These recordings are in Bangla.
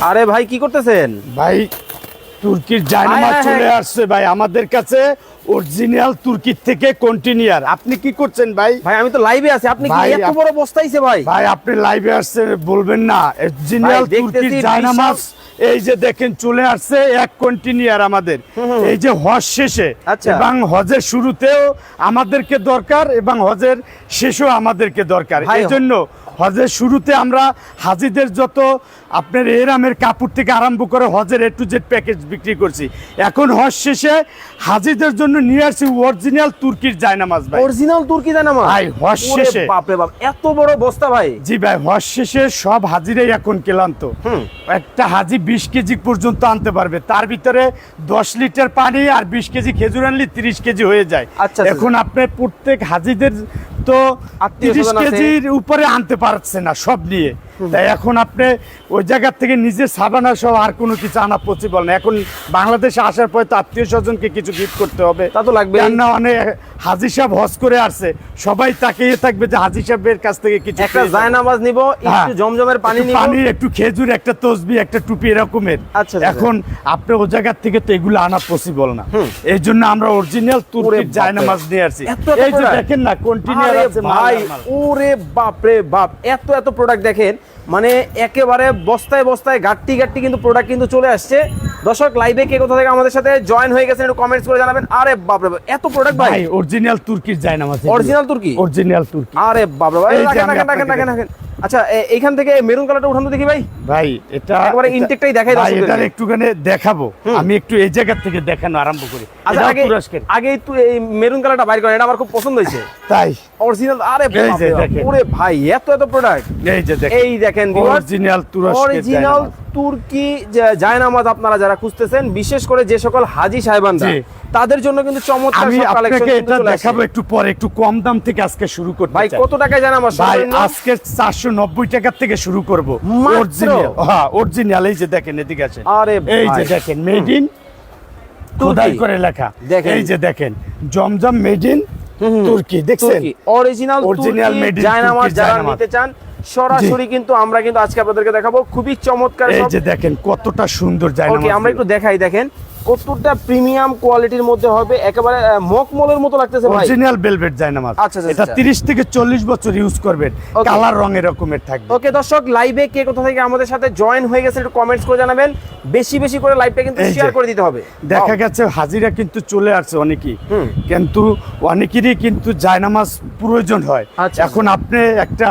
আরে ভাই কি করতেছেন? ভাই তুর্কির হ্যাঁ, চলে। আসছে ভাই আমাদের কাছে অরিজিনাল তুর্কির থেকে কন্টিনিউয়ার আপনি কি করছেন ভাই? ভাই আমি তো লাইভে আছি। আপনি কি এত বড় বস্তাইছে ভাই? ভাই আপনি লাইভে আসছেন বলবেন না। অরিজিনাল তুর্কির জায়নামাজ এই যে দেখেন চলে আসছে এক কন্টিনিউয়ার আমাদের। এই যে হজ শেষে আচ্ছা। এবং হজের শুরুতেও আমাদেরকে দরকার এবং হজের শেষেও আমাদেরকে দরকার। এই জন্য হজের শুরুতে আমরা হাজিদের যত আপনার এরামের কাপড় থেকে আরম্ভ করে হজের এ টু জেড প্যাকেজ বিক্রি করছি এখন হজ শেষে হাজিদের জন্য নিয়ে আসছি অরিজিনাল তুর্কির জায়নামাজ ভাই অরিজিনাল তুর্কি জানা মা ভাই, হজ শেষে। বাপ রে বাপ এত বড় বস্তা ভাই জি ভাই হজ শেষে সব হাজিরাই এখন ক্লান্ত হুম। একটা হাজি বিশ কেজি পর্যন্ত আনতে পারবে তার ভিতরে দশ লিটার পানি আর বিশ কেজি খেজুর আনলে তিরিশ কেজি হয়ে যায় আচ্ছা, আচ্ছা। এখন আপনার প্রত্যেক হাজিদের তো তিরিশ কেজির উপরে আনতে পারছে না সব নিয়ে। তাই এখন আপনি ওই জায়গা থেকে নিজের সাবানা সহ আর কোনো কিছু আনা পসিবল না। এখন বাংলাদেশে আসার পরে তো আত্মীয় স্বজনকে কিছু গিফট করতে হবে। তা তো লাগবেই। কেননা অনেক হাজি সাহেব হজ করে আসছে। সবাই তাকিয়ে থাকবে যে হাজি সাহেবের কাছ থেকে কিছু একটা। জায়নামাজ নিব একটু হ্যাঁ। জমজমের পানি নিব। পানি একটু খেজুর একটা তসবি একটা টুপি এরকমের। আচ্ছা, আচ্ছা। এখন আপনি ও জায়গার থেকে তো এগুলো আনা পসিবল না। এই জন্য আমরা অরিজিনাল তুর্কির। জায়নামাজ নিয়ে আসছি। এত এই যে দেখেন না কন্টিনিউয়ার আরে আছে ভাই ওরে বাপ রে বাপ। এত এত প্রোডাক্ট দেখেন মানে একেবারে বস্তায় বস্তায় ঘাটতি ঘাটতি কিন্তু প্রোডাক্ট কিন্তু চলে আসছে। দর্শক লাইভে কে কোথা থেকে আমাদের সাথে জয়েন হয়ে গেছেন একটু কমেন্টস করে জানাবেন। আরে বাপ রে বাপ, এত প্রোডাক্ট ভাই? অরিজিনাল তুর্কির জায়নামাজ। অরিজিনাল তুর্কি? অরিজিনাল তুর্কি আরে বাপ রে ভাই রাখেন রাখেন রাখেন রাখেন। আচ্ছা এইখান থেকে মেরুন কালারটা উঠান তো দেখি ভাই। ভাই এটা একবারে ইনটেকটাই দেখাই দাও এটা একটুখানি দেখাবো। আমি একটু এই জায়গা থেকে দেখানো আরম্ভ করি। আচ্ছা আগে আগে একটু এই মেরুন কালারটা বাইর করেন এটা আমার খুব পছন্দ হয়েছে। তাই? অরিজিনাল আরে। ওরে ভাই এত এত প্রোডাক্ট এই যে দেখেন। এই দেখেন অরিজিনাল তুরস্কের অরিজিনাল। তুর্কি জায়নামাজ আপনারা যারা খুঁজতেছেন বিশেষ করে যে সকল হাজি সাহেবানরা তাদের জন্য কিন্তু চমৎকার সব কালেকশন এটা দেখাবো একটু পরে একটু কম দাম থেকে আজকে শুরু করতে ভাই। কত টাকায় জানামাজ ভাই আজকে চারশো নব্বই টাকার থেকে শুরু করব। অরিজিনাল হ্যাঁ অরিজিনাল এই যে দেখেন এদিকে আছে আরে এই যে দেখেন মেড ইন খোদাই করে লেখা। এই যে দেখেন জমজম মেড ইন তুর্কি দেখছেন? অরিজিনাল made জায়নামাজ যারা নিতে চান সরাসরি কিন্তু আমরা কিন্তু আজকে আপনাদেরকে দেখাবো। খুবই চমৎকার এই যে দেখেন কতটা সুন্দর ওকে জায়নামাজ আমরা একটু দেখাই দেখেন। কতটা প্রিমিয়াম কোয়ালিটির মধ্যে হবে একেবারে মকমলের মতো লাগতেছে ভাই। অরিজিনাল বেলভেট জায়নামাজ আচ্ছা, আচ্ছা, এটা আচ্ছা। 30 থেকে 40 বছর ইউজ করবেন। কালার রং এরকমের থাকবে। ওকে দর্শক লাইভে কে কোথা থেকে আমাদের সাথে জয়েন হয়ে গেছে একটু কমেন্টস করে জানাবেন। বেশি বেশি করে লাইভটা কিন্তু শেয়ার করে দিতে হবে। দেখা গেছে হাজিরা কিন্তু চলে আসছে অনেকেই। কিন্তু অনেকেরই কিন্তু জায়নামাজ প্রয়োজন হয়। আচ্ছা। এখন আপনি একটা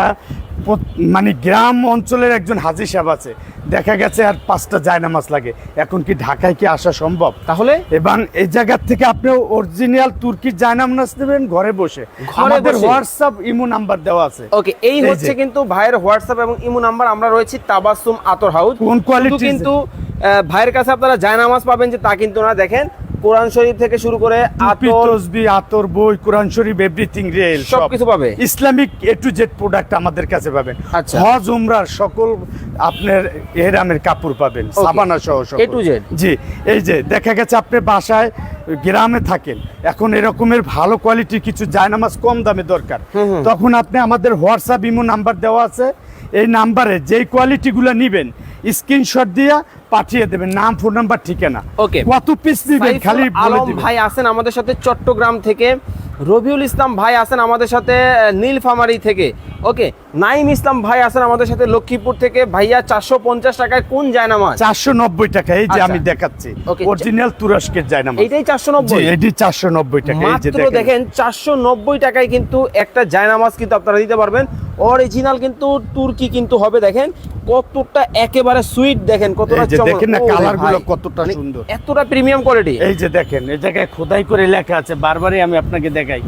মানে গ্রাম অঞ্চলের একজন হাজি সাহেব আছে। দেখা গেছে আর পাঁচটা জায়নামাজ লাগে। এখন কি ঢাকায় কি আসা সম্ভব? তাহলে? এবং এই জায়গা থেকে আপনি অরিজিনাল তুর্কির জায়নামাজ নেবেন ঘরে বসে। আমাদের হোয়াটসঅ্যাপ ইমো নাম্বার দেওয়া আছে। ওকে এই হচ্ছে কিন্তু ভাইয়ের হোয়াটসঅ্যাপ এবং ইমো নাম্বার। আমরা রয়েছি তাবাসুম আতর হাউস। কোন শুধু কিন্তু ভাইয়ের কাছে আপনারা জায়নামাজ পাবেন যে তা কিন্তু না। দেখেন কোরআন শরীফ থেকে শুরু করে আতর তসবি আতর বই কোরআন শরীফ এভরিথিং রেল সবকিছু পাবে। Islamic A to Z product আমাদের কাছে পাবেন আচ্ছা। হজ উমরার সকল আপনার এহরামের কাপড় পাবেন সাবানা সহ। A to Z? জি এই যে দেখা গেছে আপনি বাসায় গ্রামে থাকেন এখন এরকমের ভালো কোয়ালিটির কিছু জায়নামাজ কম দামে দরকার তখন আপনি আমাদের হোয়াটসঅ্যাপ ইমো নাম্বার দেওয়া আছে এই নাম্বারে যেই কোয়ালিটিগুলো নিবেন স্ক্রিনশট দিয়ে পাঠিয়ে দেবেন নাম ফোন নাম্বার ঠিকানা। ওকে। কত পিস নিবেন খালি বলে আলম ভাই আছেন আমাদের সাথে চট্টগ্রাম থেকে। রবিউল ইসলাম ভাই আছেন আমাদের সাথে নীলফামারী থেকে। ওকে নাইম ইসলাম ভাই আছেন আমাদের সাথে লক্ষ্মীপুর থেকে। ভাইয়া চারশো পঞ্চাশ টাকায় কোন জায়নামাজ? চারশো নব্বই টাকা এই যে আচ্ছা। আমি দেখাচ্ছি। অরিজিনাল তুরস্কের জায়নামাজ। এইটাই চারশো নব্বই? এটি চারশো নব্বই টাকা এই যে মাত্র দেখেন। চারশো নব্বই টাকায় কিন্তু একটা জায়নামাজ কিন্তু আপনারা দিতে পারবেন। অরিজিনাল কিন্তু তুর্কি কিন্তু হবে দেখেন। কতটা একেবারে সুইট দেখেন কতটা দেখেন না কালারগুলো কতটা মানে সুন্দর। এতটা প্রিমিয়াম কোয়ালিটি এই যে দেখেন এই জায়গায় খোদাই করে লেখা আছে বারবারই আমি আপনাকে দেখাই।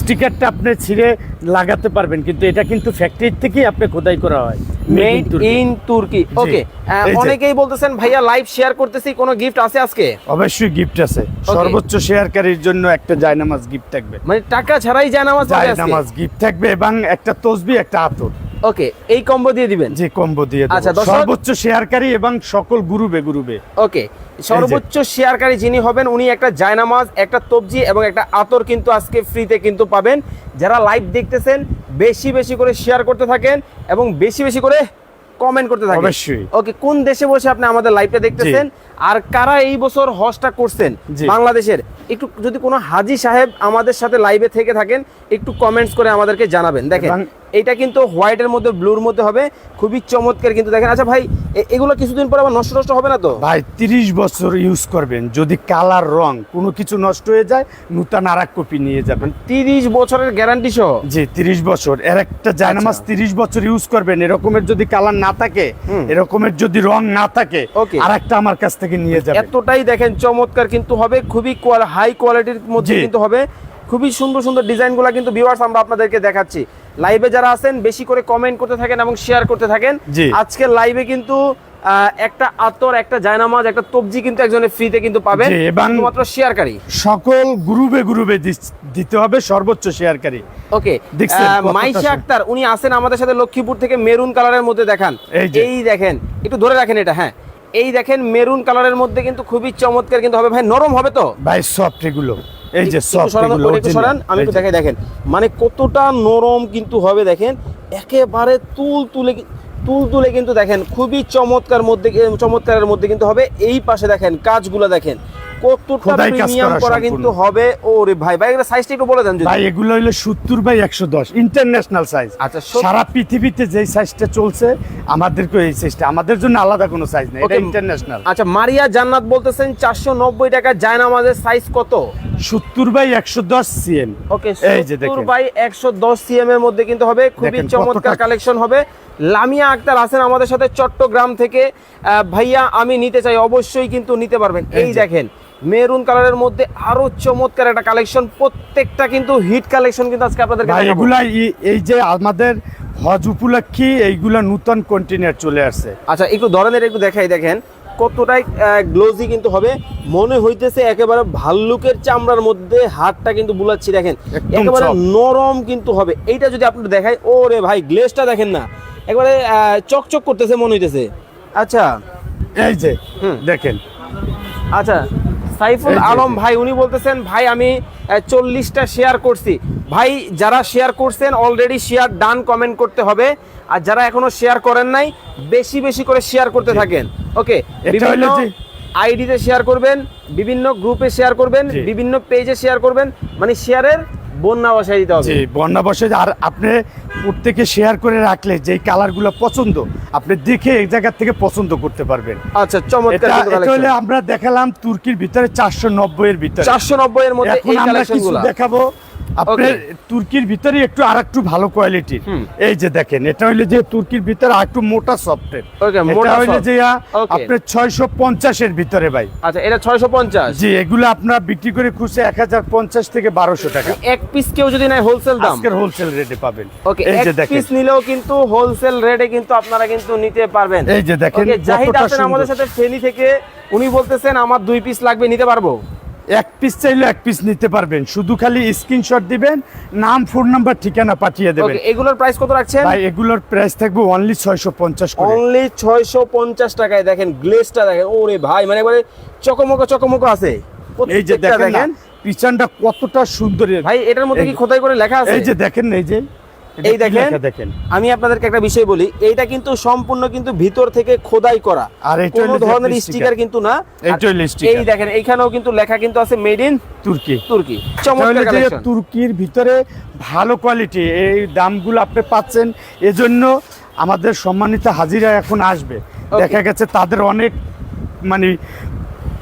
স্টিকারটা আপনি ছিঁড়ে লাগাতে পারবেন কিন্তু এটা কিন্তু ফ্যাক্টরি থেকেই আপনি খোদাই করা হয়। মেড ইন তুর্কি ওকে। অনেকেই বলতেছেন ভাইয়া লাইভ শেয়ার করতেছি কোনো গিফট আছে আজকে? অবশ্যই গিফট আছে। সর্বোচ্চ শেয়ারকারীর জন্য একটা জায়নামাজ গিফট থাকবে। মানে টাকা ছাড়াই জায়নামাজ জায়নামাজ গিফট থাকবে এবং একটা তসবি একটা আতর। ওকে এই কম্বো দিয়ে দিবেন? যে কম্বো দিয়ে। আচ্ছা, সর্বোচ্চ শেয়ারকারী এবং সকল গ্রুপে গ্রুপে ওকে সর্বোচ্চ শেয়ারকারী যিনি হবেন উনি একটা জায়নামাজ একটা তবজি এবং একটা আতর কিন্তু আজকে ফ্রিতে কিন্তু পাবেন। যারা লাইভ দেখতেছেন বেশি বেশি করে শেয়ার করতে থাকেন এবং বেশি বেশি করে কমেন্ট করতে থাকেন। অবশ্যই। ওকে কোন দেশে বসে আপনি আমাদের লাইভটা দেখতেছেন? আর কারা এই বছর হজটা করছেন। বাংলাদেশের। একটু যদি কোনো হাজি সাহেব আমাদের সাথে লাইভে থেকে থাকেন একটু কমেন্টস করে আমাদেরকে জানাবেন। দেখেন এটা কিন্তু হোয়াইটের মধ্যে ব্লুর মধ্যে হবে। খুবই চমৎকার কিন্তু দেখেন। আচ্ছা ভাই এগুলো কিছুদিন পর আবার নষ্ট নষ্ট হবে না তো? ভাই তিরিশ বছর ইউজ করবেন। যদি কালার রং কোনো কিছু নষ্ট হয়ে যায় নূতন আর এক কপি নিয়ে যাবেন। তিরিশ বছরের গ্যারান্টি সহ? জি তিরিশ বছর। এর একটা জায়নামাজ আচ্ছা। তিরিশ বছর ইউজ করবেন। এরকমের যদি কালার না থাকে এরকমের যদি রং না থাকে Okay. আর একটা আমার কাছ থেকে নিয়ে যাবেন। এতটাই দেখেন চমৎকার কিন্তু হবে। খুবই হাই কোয়ালিটির মধ্যে কিন্তু হবে। খুবই সুন্দর সুন্দর ডিজাইনগুলো কিন্তু ভিউয়ার্স আমরা আপনাদেরকে দেখাচ্ছি। লাইভে যারা আছেন বেশি করে কমেন্ট করতে থাকেন এবং শেয়ার করতে থাকেন। আজকে লাইভে কিন্তু একটা আতর একটা জায়নামাজ একটা তবজি কিন্তু একজনের ফ্রিতে কিন্তু পাবেন। এবং- শুধুমাত্র শেয়ারকারী সকল গ্রুপে গ্রুপে দিতে হবে সর্বোচ্চ শেয়ারকারী ওকে মাইশা আক্তার উনি আছেন আমাদের সাথে লক্ষ্মীপুর থেকে মেরুন কালারের মধ্যে দেখান। এই দেখেন একটু ধরে রাখেন এটা হ্যাঁ। এই দেখেন মেরুন কালারের মধ্যে কিন্তু খুবই চমৎকার কিন্তু হবে। ভাই নরম হবে তো? ভাই সফট এগুলো। এই যে সরানো, আমি একটু দেখেন মানে কতটা নরম কিন্তু হবে দেখেন একেবারে তুল তুলে তুল তুলে কিন্তু দেখেন খুবই চমৎকার মধ্যে চমৎকারের মধ্যে কিন্তু হবে। এই পাশে দেখেন কাজগুলো দেখেন কতটা প্রিমিয়াম করা করা কিন্তু হবে। ওরে ভাই ভাই এটা সাইজটা একটু বলে দেন যদি। ভাই এগুলো হলো সত্তর বাই একশো দশ ইন্টারন্যাশনাল সাইজ আচ্ছা, সারা পৃথিবীতে যেই সাইজটা চলছে আমাদেরকে এই সাইজটা আমাদের জন্য আলাদা কোনো সাইজ নেই এটা ইন্টারন্যাশনাল আচ্ছা মারিয়া জান্নাত বলতেছেন চারশো নব্বই টাকা জায়নামাজের সাইজ কত? সত্তর বাই একশো দশ সিএম ওকে সত্তর বাই একশো দশ সিএম এর মধ্যে কিন্তু হবে। খুবই চমৎকার কালেকশন হবে। লামিয়া আক্তার আছেন আমাদের সাথে চট্টগ্রাম থেকে। ভাইয়া আমি নিতে চাই অবশ্যই কিন্তু নিতে পারবেন। এই দেখেন মেরুন কালারের মধ্যে আরও চমৎকার একটা কালেকশন প্রত্যেকটা কিন্তু হিট কালেকশন কিন্তু আজকে আপনাদেরকে ভাই এগুলা এই- এই যে আমাদের হজ উপলক্ষে এইগুলা নূতন কন্টেনার চলে আসছে। আচ্ছা একটু ধরনের একটু দেখাই দেখেন। কতটাই গ্লোজি কিন্তু হবে। মনে হইতেছে একেবারে ভাল্লুকের চামড়ার মধ্যে হাতটা কিন্তু বুলাচ্ছি দেখেন। একেবারে নরম কিন্তু হবে। এইটা যদি আপনার দেখাই রে ভাই গ্লেজটা দেখেন না। একেবারে চকচক করতেছে মনে হইতেছে। আচ্ছা। এই যে। দেখেন। আচ্ছা। সাইফুল আলম ভাই উনি বলতেছেন ভাই আমি চল্লিশটা শেয়ার করছি। ভাই যারা শেয়ার করছেন অলরেডি শেয়ার ডান কমেন্ট করতে হবে। আর যারা এখনও শেয়ার করেন নাই বেশি বেশি করে শেয়ার করতে থাকেন। ওকে বিভিন্ন আইডিতে শেয়ার করবেন বিভিন্ন গ্রুপে শেয়ার করবেন বিভিন্ন পেজে শেয়ার করবেন। মানে শেয়ারের বন্যা বসাই দিতে হবে। বন্যা বসাই আর আপনি প্রত্যেকে শেয়ার করে রাখলে যেই কালারগুলো পছন্দ আপনি দেখে এক জায়গা থেকে পছন্দ করতে পারবেন। আচ্ছা চমৎকার। আমরা দেখালাম তুর্কির ভিতরে চারশো নব্বই এর ভিতরে। 490 এর মধ্যে দেখাবো। আপনার তুর্কির ভিতরে একটু আর একটু ভালো কোয়ালিটির। এই যে দেখেন এটা হইলে যে তুর্কির ভিতরে আর একটু মোটা সফটের এটা হইলে যে আপনার ছয়শো পঞ্চাশের ভিতরে ভাই। আচ্ছা এটা ছয়শো পঞ্চাশ? জি এগুলো আপনার বিক্রি করে খুঁজছে এক হাজার পঞ্চাশ থেকে বারোশো টাকা। এক পিস কেউ যদি নেয় হোলসেল দাম? আজকের হোলসেল রেটে পাবেন। ওকে এই যে দেখেন। পিস নিলেও কিন্তু হোলসেল রেটে কিন্তু আপনারা কিন্তু নিতে পারবেন। এই যে দেখেন জাহিদ আছেন আমাদের সাথে ফেনী থেকে উনি বলতেছেন আমার দুই পিস লাগবে নিতে পারব? এক পিস চাইলে এক পিস নিতে পারবেন। শুধু খালি স্ক্রিনশট দিবেন নাম ফোন নাম্বার ঠিকানা পাঠিয়ে দেবেন। ওকে এগুলোর প্রাইস কত রাখছেন? ভাই এগুলোর প্রাইস থাকবে অনলি ছয়শো পঞ্চাশ করে। অনলি ছয়শো পঞ্চাশ টাকায় দেখেন গ্লেসটা দেখেন ওরে ভাই মানে একবারে চকমকো চকমকো আছে। এই যে দেখেন পিছনটা কতটা সুন্দর। ভাই এটার মধ্যে কি খোদাই করে লেখা আছে? এই যে দেখেন এই যে এই দেখেন দেখেন? আমি আপনাদেরকে একটা বিষয় বলি এইটা কিন্তু সম্পূর্ণ কিন্তু ভিতর থেকে খোদাই করা। আর কোনো ধরনের স্টিকার। কিন্তু না। এই দেখেন এইখানেও কিন্তু লেখা কিন্তু আছে মেড ইন তুর্কি। তুর্কি। চমৎকার তুর্কির ভিতরে ভালো কোয়ালিটি এই দামগুলো আপনি পাচ্ছেন। এজন্য আমাদের সম্মানিত হাজিরা এখন আসবে। দেখা গেছে তাদের অনেক মানে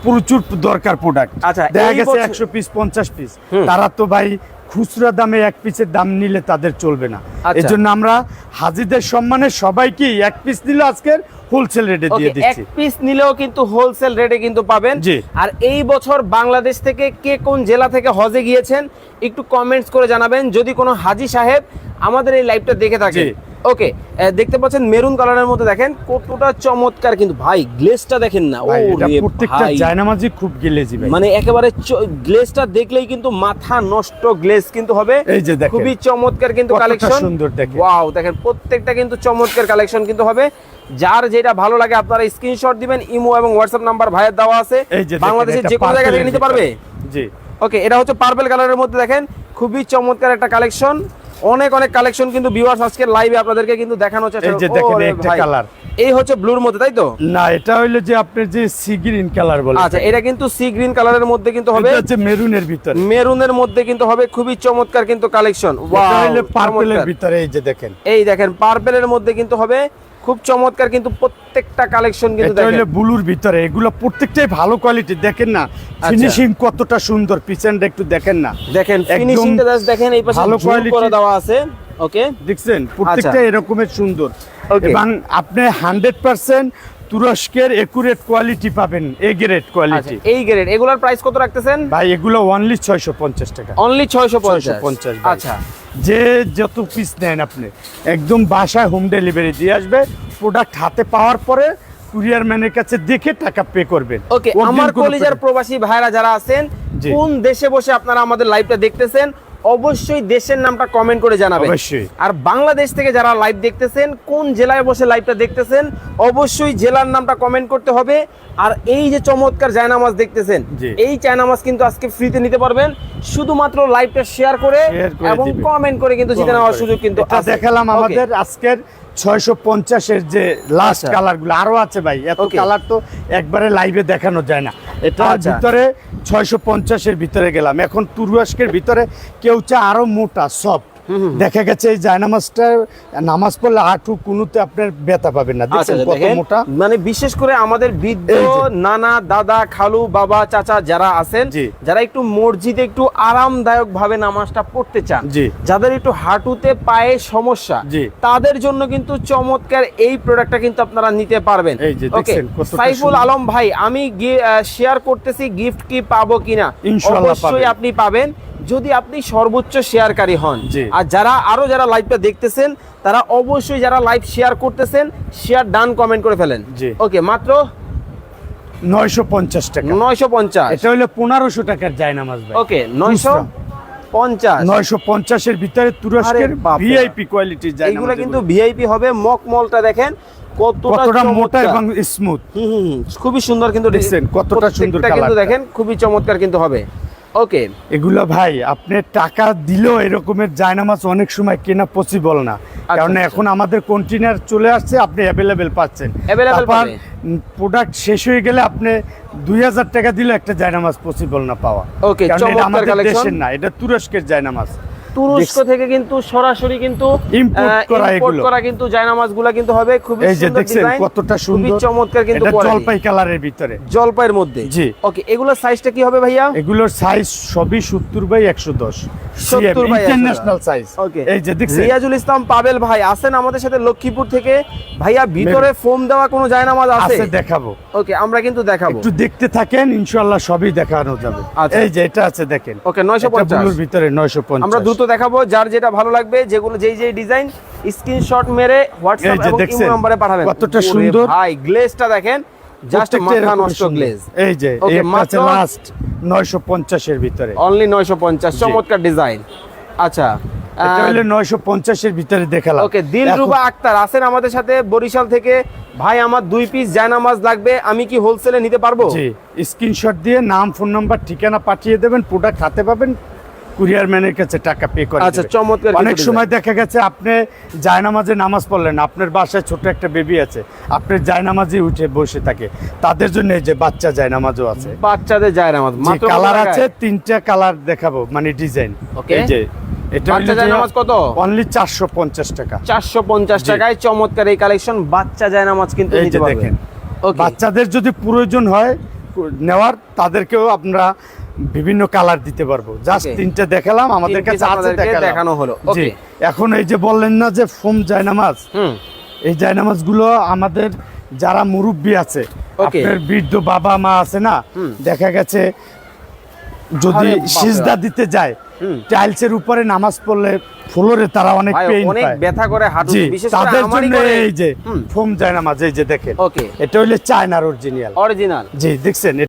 প্রচুর দরকার প্রোডাক্ট আচ্ছা, দেখা গেছে একশো পিস পঞ্চাশ পিস তারা তো ভাই খুচরা দামে এক পিসের দাম নিলে তাদের চলবে না। এই জন্য আমরা হাজিদের সম্মানে সবাইকে এক পিস নিলে আজকের হোলসেল রেটে দিয়ে দিচ্ছি এক পিস নিলেও কিন্তু হোলসেল রেটে কিন্তু পাবেন। আর এই বছর বাংলাদেশ থেকে কে কোন জেলা থেকে হজে গিয়েছেন একটু কমেন্টস করে জানাবেন। যদি কোনো হাজি সাহেব আমাদের এই লাইভটা দেখে থাকে। ওকে দেখতে পাচ্ছেন মেরুন কালারের মধ্যে দেখেন কতটা চমৎকার কিন্তু। ভাই গ্লেসটা দেখেন না। ও প্রত্যেকটা জায়নামাজি খুব গিলেজি ভাই। মানে একেবারে গ্লেসটা দেখলেই কিন্তু মাথা নষ্ট গ্লেস কিন্তু হবে। এই যে দেখেন। খুবই চমৎকার কিন্তু কালেকশন সুন্দর দেখেন। ওয়াও দেখেন প্রত্যেকটা কিন্তু চমৎকার কালেকশন কিন্তু হবে। যার যেটা ভালো লাগে আপনারা স্ক্রিনশট দিবেন ইমো এবং হোয়াটসঅ্যাপ নাম্বার ভাইয়ের দেওয়া আছে। বাংলাদেশের যে কোনো জায়গা থেকে নিতে পারবে? জি। ওকে এটা হচ্ছে পার্পল কালারের মধ্যে দেখেন। খুবই চমৎকার একটা কালেকশন অনেক অনেক কালেকশন কিন্তু ভিউয়ার্স আজকে লাইভে আপনাদেরকে কিন্তু দেখানো হচ্ছে এই যে দেখেন একটা কালার এই হচ্ছে ব্লুর মধ্যে তাই তো? না এটা হইল যে আপনি যে সি গ্রিন কালার বলে। আচ্ছা এটা কিন্তু সি গ্রিন কালারের মধ্যে কিন্তু হবে। এটা হচ্ছে মেরুনের ভিতরে। মেরুনের মধ্যে কিন্তু হবে খুবই চমৎকার কিন্তু কালেকশন ওয়াও এটা হইল পার্পলের ভিতরে এই যে দেখেন। এই দেখেন পার্পলের মধ্যে কিন্তু হবে। খুব চমৎকার কিন্তু প্রত্যেকটা কালেকশন কিন্তু এটা হলো দেখেন। ব্লুর ভিতরে এগুলো প্রত্যেকটাই ভালো কোয়ালিটি দেখেন না? আচ্ছা। ফিনিশিং কতটা সুন্দর পিছনটা একটু দেখেন না? দেখেন ফিনিশিংটা জাস্ট দেখেন এই পাশে ভালো কোয়ালিটি করে দেওয়া আছে ওকে দেখছেন? প্রত্যেকটা এরকমের সুন্দর। আচ্ছা। এবং আপনি হান্ড্রেড পার্সেন্ট তুরস্কের একুরেট কোয়ালিটি পাবেন এ গ্রেড কোয়ালিটি এই গ্রেড এগুলার প্রাইস কত রাখতেছেন? ভাই এগুলো অনলি ছয়শো পঞ্চাশ টাকা। অনলি 650 650 ভাই। আচ্ছা। যে যত পিস নেন আপনি একদম বাসায় হোম ডেলিভারি দিয়ে আসবে প্রোডাক্ট হাতে পাওয়ার পরে কুরিয়ার ম্যানের কাছে দেখে টাকা পে করবেন। ওকে আমার কলিজার প্রবাসী ভাইরা যারা আছেন কোন দেশে বসে আপনারা আমাদের লাইভটা দেখতেছেন? অবশ্যই দেশের নামটা কমেন্ট করে জানাবেন। অবশ্যই। আর বাংলাদেশ থেকে যারা লাইভ দেখতেছেন কোন জেলায় বসে লাইভটা দেখতেছেন অবশ্যই জেলার নামটা কমেন্ট করতে হবে। আর এই যে চমৎকার জায়নামাজ দেখতেছেন এই জায়নামাজ কিন্তু আজকে ফ্রিতে নিতে পারবেন। শুধুমাত্র লাইভটা শেয়ার করে এবং কমেন্ট করে কিন্তু জিতে নেওয়ার সুযোগ কিন্তু দেখালাম আমাদের আজকের ছয়শো পঞ্চাশের যে লাস্ট কালারগুলো কালারগুলো আরও আছে ভাই এত কালার তো একবারে লাইভে দেখানো যায় না। এটা আচ্ছা। ভিতরে ছয়শো পঞ্চাশের ভিতরে গেলাম। এখন তুরস্কের ভিতরে কেউ চা আরও মোটা সফট দেখা গেছে এই জায়নামাজটা নামাজ পড়লে হাঁটু কুনুতে আপনার ব্যথা পাবেন না। আচ্ছা দেখছেন কত মোটা? মানে বিশেষ করে আমাদের বৃদ্ধ নানা দাদা খালু বাবা চাচা যারা আছেন যারা একটু মসজিদে একটু আরামদায়ক ভাবে নামাজটা পড়তে চান যাদের একটু হাঁটুতে পায়ে সমস্যা। তাদের জন্য কিন্তু চমৎকার এই প্রোডাক্টটা কিন্তু আপনারা নিতে পারবেন। ওকে সাইফুল আলম ভাই আমি শেয়ার করতেছি গিফট কি পাবো কিনা? ইনশাআল্লাহ অবশ্যই আপনি পাবেন। যদি আপনি সর্বোচ্চ শেয়ারকারী হন আর যারা আরও যারা লাইভটা দেখতেছেন তারা অবশ্যই যারা লাইভ শেয়ার করতেছেন শেয়ার ডান কমেন্ট করে ফেলেন। ওকে মাত্র নয়শো পঞ্চাশ টাকা। নয়শো পঞ্চাশ। এটা হলো পনেরোশো টাকার জায়নামাজ ভাই। ওকে নয়শো পঞ্চাশ। নয়শো পঞ্চাশের ভিতরে তুরস্কের ভিআইপি কোয়ালিটির এইগুলো কিন্তু ভিআইপি হবে মকমলটা দেখেন কতটা মোটা এবং স্মুথ খুবই সুন্দর কিন্তু কতটা সুন্দর কিন্তু দেখেন খুবই চমৎকার কিন্তু হবে। ওকে এগুলো ভাই আপনি টাকা দিলেও এরকমের জায়নামাজ অনেক সময় কেনা পসিবল না। কারণ আচ্ছা। এখন আমাদের কন্টেনার চলে আসছে আপনি অ্যাভেলেবেল পাচ্ছেন। প্রোডাক্ট শেষ হয়ে গেলে আপনি দুই হাজার টাকা দিলে একটা জায়নামাজ পসিবল না পাওয়া। ওকে কারণ এটা আমাদের দেশের না এটা তুরস্কের জায়নামাজ। তুরস্ক থেকে কিন্তু সরাসরি কিন্তু ইম্পোর্ট করা কিন্তু জায়নামাজগুলা কিন্তু হবে। খুবই সুন্দর ডিজাইন কতটা সুন্দর। চমৎকার কিন্তু জলপাই কালারের ভিতরে। জলপাইয়ের মধ্যে। জি। ওকে এগুলোর সাইজটা কি হবে ভাইয়া? এগুলোর সাইজ সবই সত্তর বাই একশো দশ। 70 by 110 ইন্টারন্যাশনাল সাইজ ওকে এই যে দেখছেন? রিয়াজুল ইসলাম পাবেল ভাই আছেন আমাদের সাথে লক্ষ্মীপুর থেকে। ভাইয়া ভিতরে ফোম দেওয়া কোনো জায়নামাজ আছে? আছে দেখাবো। ওকে আমরা কিন্তু দেখাবো। একটু দেখতে থাকেন ইনশাল্লাহ সবই দেখানো যাবে। আচ্ছা। এই যে এটা আছে দেখেন। ওকে 950 এটা ব্লুর ভিতরে 950 আমরা দ্রুত দেখাবো যার যেটা ভালো লাগবে যেগুলো যেই যেই ডিজাইন স্ক্রিনশট মেরে হোয়াটসঅ্যাপ এই এবং ইমো নম্বরে পাঠাবেন। কতটা সুন্দর। ভাই গ্লেজটা দেখেন জাস্ট মাথা নষ্ট গ্লেজ এই যে মাত্র- লাস্ট 950 পঞ্চাশের ভিতরে। অনলি 950 চমৎকার ডিজাইন আচ্ছা তাহলে নয়শো পঞ্চাশের ভিতরে দেখালাম। ওকে দিলরুবা আক্তার আছেন আমাদের সাথে বরিশাল থেকে। ভাই আমার দুই পিস জায়নামাজ লাগবে আমি কি হোলসেলে নিতে পারব? জি স্ক্রিনশট দিয়ে নাম ফোন নাম্বার ঠিকানা পাঠিয়ে দেবেন প্রোডাক্ট হাতে পাবেন কুরিয়ার ম্যানের কাছে টাকা পে করে আচ্ছা, চমৎকার অনেক সময় দেখা গেছে আপনি জায়নামাজে নামাজ পড়লেন আপনার বাসায় ছোট একটা বেবি আছে আপনার উঠে বসে থাকে। তাদের জন্য এই যে বাচ্চা জায়নামাজও আছে। বাচ্চাদের জায়নামাজ মাত্র কালার আছে তিনটা কালার দেখাবো মানে ডিজাইন Okay. এই যে এটা বাচ্চা জায়নামাজ কত? অনলি চারশো পঞ্চাশ টাকা। চারশো পঞ্চাশ জি। টাকায় চমৎকার এই কালেকশন বাচ্চা জায়নামাজ কিন্তু এই নিতে যে পারবেন দেখেন বাচ্চাদের যদি প্রয়োজন হয় নেওয়ার তাদেরকেও আমরা বিভিন্ন কালার দিতে পারব। জাস্ট তিনটা দেখালাম আমাদের কাছে আছে দেখানো হলো। জি। এখন এই যে বললেন না যে ফোম জায়নামাজ এই জায়নামাজগুলো আমাদের যারা মুরব্বী আছে আপনার বৃদ্ধ বাবা মা আছে না দেখা গেছে যদি সিজদা দিতে যায়। টাইলসের উপরে নামাজ পড়লে ফ্লোরে তারা অনেক পেইন অনেক ব্যথা করে হাঁটু বিশেষ করে তাদের জন্য এই যে ফোম জায়নামাজ এই যে দেখেন। ওকে এটা হইলে চায়নার অরিজিনাল অরিজিনাল জি দেখছেন